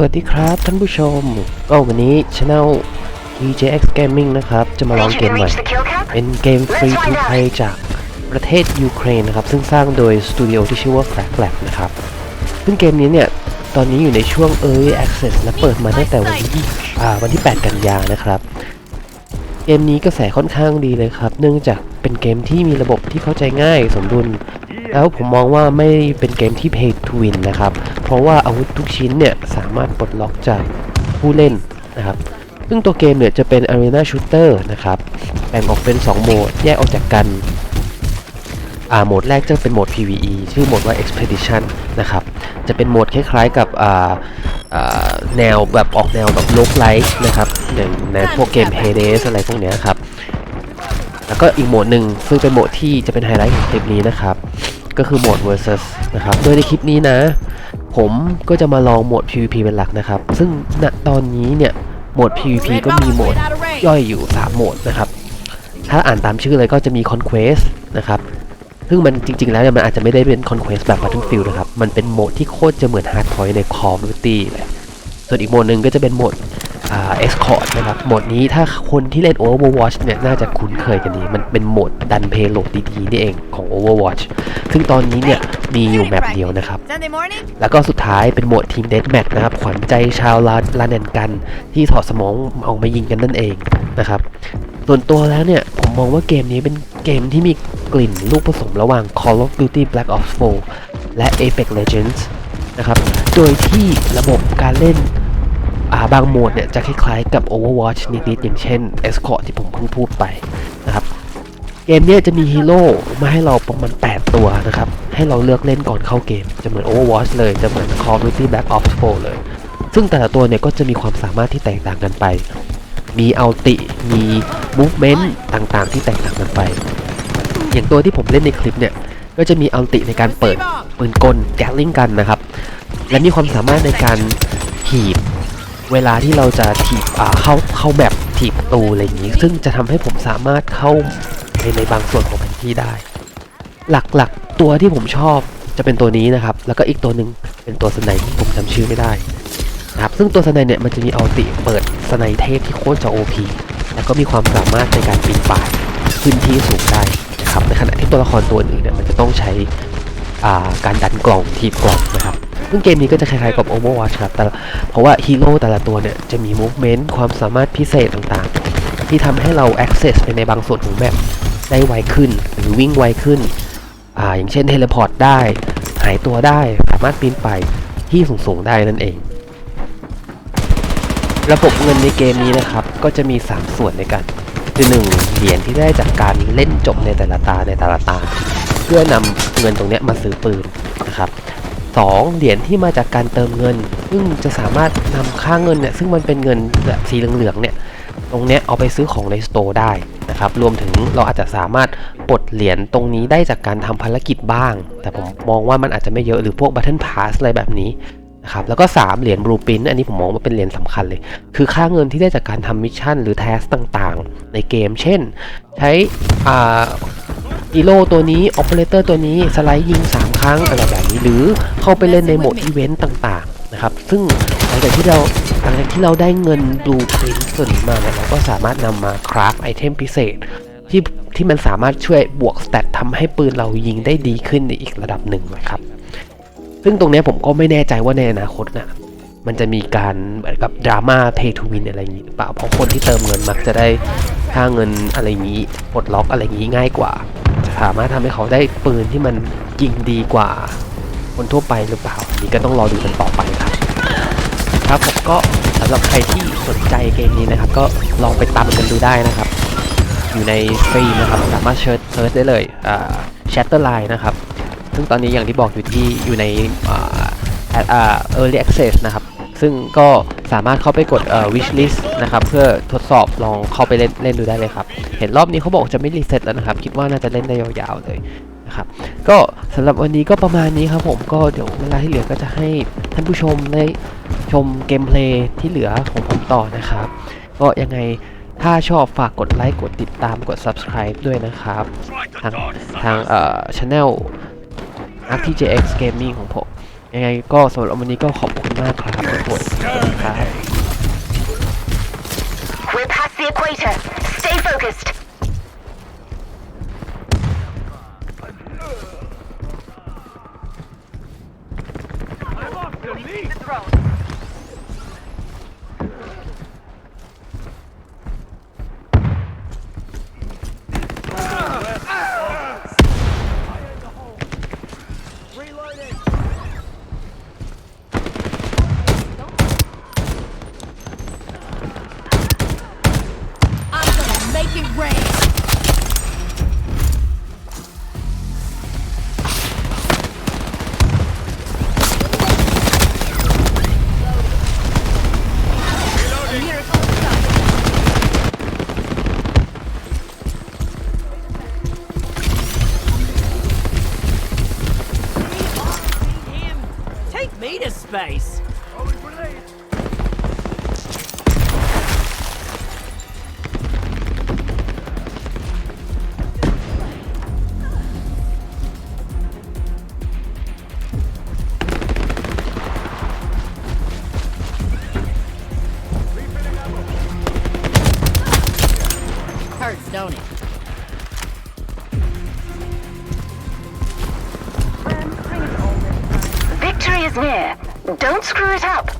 สวัสดีครับท่านผู้ชม ก็วันนี้ช anel EJX Gaming นะครับ จะมาลองเกมใหม่ เป็นเกมฟรีทูเพย์จากประเทศยูเครนนะครับ ซึ่งสร้างโดยสตูดิโอที่ชื่อว่า Flag Lab นะครับ ซึ่งเกมนี้เนี่ย ตอนนี้อยู่ในช่วง Early Access และเปิดมาตั้งแต่วันที่อ่าวันที่ 8 กันยานะครับ เกมนี้กระแสค่อนข้างดีเลยครับ เนื่องจากเป็นเกมที่มีระบบที่เข้าใจง่ายสมดุล แล้วผมมองว่าไม่เป็นเกมที่ pay to win นะครับ เพราะว่าอาวุธทุกชิ้นเนี่ยสามารถปลดล็อกจากผู้เล่นนะครับ ซึ่งตัวเกมเนี่ยจะเป็น arena shooter นะครับแบ่งออกเป็น 2 โหมด แยกออกจากกันอ่าโหมดแรกจะเป็นโหมด PVE ชื่อโหมดว่า Expedition นะครับ จะเป็นโหมดคล้ายๆกับอ่าอ่าแนวแบบออกแนวแบบ l o กไลท์นะครับอย่างในพวกเกม Hades อะไรพวกเนี้ยครับ แล้วก็อีกโหมดหนึ่งซึ่งเป็นโหมดที่จะเป็นไฮไลท์ของคลิปนี้นะครับ ก็คือโหมด versus นะครับ โดยในคลิปนี้นะ ผมก็จะมาลองโหมด PVP เป็นหลักนะครับ ซึ่งณตอนนี้เนี่ยโหมด PVP ก็มีโหมดย่อยอยู่ 3 โหมดนะครับ ถ้าอ่านตามชื่อเลยก็จะมี Conquest นะครับซึ่งมันจริง ๆ แล้วเนี่ยมันอาจจะไม่ได้เป็น Conquest แบบ Battlefield นะครับ มันเป็นโหมดที่โคตรจะเหมือน Hardpoint ใน Call of Duty เลยส่วนอีกโหมดหนึ่งก็จะเป็นโหมด อ่า Escort นะครับโหมดนี้ถ้าคนที่เล่น Overwatch เนี่ยน่าจะคุ้นเคยกันดี มันเป็นโหมดดันเพโลดดีๆนี่เองของ Overwatch ซึ่งตอนนี้เนี่ยมีอยู่แมปเดียวนะครับ Sunday morning? แล้วก็สุดท้ายเป็นโหมดทีมเด a แมทนะครับ ขวัญใจชาวลาลาแนนกันที่ถอดสมองออกมายิงกันนั่นเองนะครับส่วนตัวแล้วเนี่ย ผมมองว่าเกมนี้เป็นเกมที่มีกลิ่นลูกผสมระหว่าง Call of Duty Black Ops 4 และ Apex Legends นะครับ โดยที่ระบบการเล่นอ่า บางโหมดเนี่ยจะคล้ายๆกับ Overwatch นิดๆอย่างเช่น Escort ที่ผมเพิ่งพูดไปนะครับเกมเนี้ยจะมีฮีโร่มาให้เราประมาณ 8 ตัวนะครับ ให้เราเลือกเล่นก่อนเข้าเกม จะเหมือน Overwatch เลย จะเหมือน Call of Duty Black Ops 4 เลย ซึ่งแต่ละตัวเนี่ยก็จะมีความสามารถที่แตกต่างกันไป มีอัลติ มี movement ต่างๆ ที่แตกต่างกันไป อย่างตัวที่ผมเล่นในคลิปเนี่ย ก็จะมีอัลติในการเปิดปืนกลแกลลิงกันนะครับ และมีความสามารถในการถีบ เวลาที่เราจะถีบเข้าเข้าแบบถีบประตูอะไรอย่างนี้ ซึ่งจะทำให้ผมสามารถเข้าในในบางส่วนของแผนที่ได้ หลักๆตัวที่ผมชอบจะเป็นตัวนี้นะครับ แล้วก็อีกตัวหนึ่งเป็นตัวสไนที่ผมจำชื่อไม่ได้นะครับซึ่งตัวสไนเนี่ยมันจะมีอัลติเปิดสไนเทพที่โคตรจะ OP แล้วก็มีความสามารถในการปีนป่ายขึ้นที่สูงได้นะครับในขณะที่ตัวละครตัวอื่นเนี่ยมันจะต้องใช้ การดันกล่องทีบกล่องนะครับซึ่งเกมนี้ก็จะคล้ายๆกับ Overwatch ครับแต่เพราะว่าฮีโร่แต่ละตัวเนี่ยจะมี movement ความสามารถพิเศษต่างๆ ที่ทำให้เรา access ไปในบางส่วนของแมปได้ไวขึ้น หรือวิ่งไวขึ้นอ่าอย่างเช่นเทเลพอร์ตได้ หายตัวได้สามารถปีนไปที่สูงๆได้นั่นเอง ระบบเงินในเกมนี้นะครับ ก็จะมี 3 ส่วนในกันคือ1เหรียญที่ได้จากการเล่นจบในแต่ละตาในแต่ละตา พื่อนำเงินตรงนี้มาซื้อปืนนะครับสองเหรียญที่มาจากการเติมเงิน ซึ่งจะสามารถนำค่าเงินเนี่ยซึ่งมันเป็นเงินแบบสีเหลืองๆเนี่ยตรงนี้เอาไปซื้อของในสโตร์ได้นะครับรวมถึงเราอาจจะสามารถปลดเหรียญตรงนี้ได้จากการทำภารกิจบ้าง แต่ผมมองว่ามันอาจจะไม่เยอะหรือพวกบัตเทิลพาสอะไรแบบนี้นะครับแล้วก็ 3 เหรียญบลูปินอันนี้ผมมองว่าเป็นเหรียญสำคัญเลย คือค่าเงินที่ได้จากการทำมิชชั่นหรือแทสต่างๆ ในเกม เช่น ใช้ อีโร่ตัวนี้ออ p e r a t o r ตัวนี้สไลด์ยิง 3 ครั้งอะไรแบบนี้ หรือเข้าไปเล่นในโหมดอีเวนต์ต่างๆนะครับ ซึ่งหลังจากที่เราหลังจากที่เราได้เงินดูปรินส่วนนี้มาเนี่ยเราก็สามารถนำมาคราฟไอเทมพิเศษที่ที่มันสามารถช่วยบวกสเตตทำให้ปืนเรายิงได้ดีขึ้นในอีกระดับหนึ่งนะครับ ซึ่งตรงนี้ผมก็ไม่แน่ใจว่าในอนาคตนะมันจะมีการเหมือนกับดราม่าเพย์ทูวินอะไรอย่างนี้หรือเปล่าเพราะคนที่เติมเงินมักจะได้ค่าเงินอะไรอย่างนี้ปลดล็อกอะไรอย่างนี้ง่ายกว่า สามารถทำให้เขาได้ปืนที่มันยิงดีกว่าคนทั่วไปหรือเปล่าอันนี้ก็ต้องรอดูกันต่อไปครับ ครับผมก็สำหรับใครที่สนใจเกมนี้นะครับ ก็ลองไปตามกันดูได้นะครับ อยู่ในฟรีนะครับสามารถเชิญเซิร์ชได้เลยอ่า Shatterline นะครับ ซึ่งตอนนี้อย่างที่บอกอยู่ที่อยู่ในอ่า at- อ่า early access นะครับ ซึ่งก็สามารถเข้าไปกดเอ่อ wish list นะครับ เพื่อทดสอบลองเข้าไปเล่นเล่นดูได้เลยครับ เห็นรอบนี้เขาบอกจะไม่รีเซ็ตแล้วนะครับ คิดว่าน่าจะเล่นได้ยาวๆเลยนะครับ ก็สำหรับวันนี้ก็ประมาณนี้ครับผมก็เดี๋ยวเวลาที่เหลือก็จะให้ท่านผู้ชมได้ชมเกมเพลย์ที่เหลือของผมต่อนะครับ ก็ยังไงถ้าชอบฝากกดไลค์กดติดตามกด subscribe ด้วยนะครับ ทางทางเอ่อ channel RTJX Gaming ของผม ยังไงก็สำหรับวันนี้ก็ขอบคุณมากครับทุกคนครับ We're past the equator. Stay focused. It rain. Hurts, don't it? Victory is near. Don't screw it up.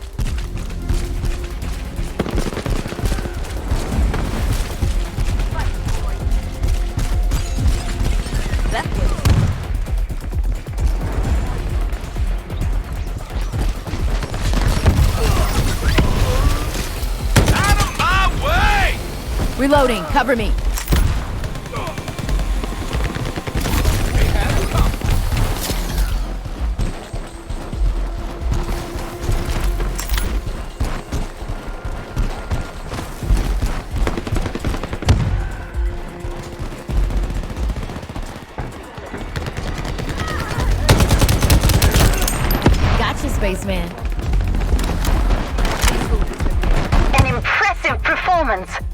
Reloading. Cover me. Gotcha, spaceman. An impressive performance.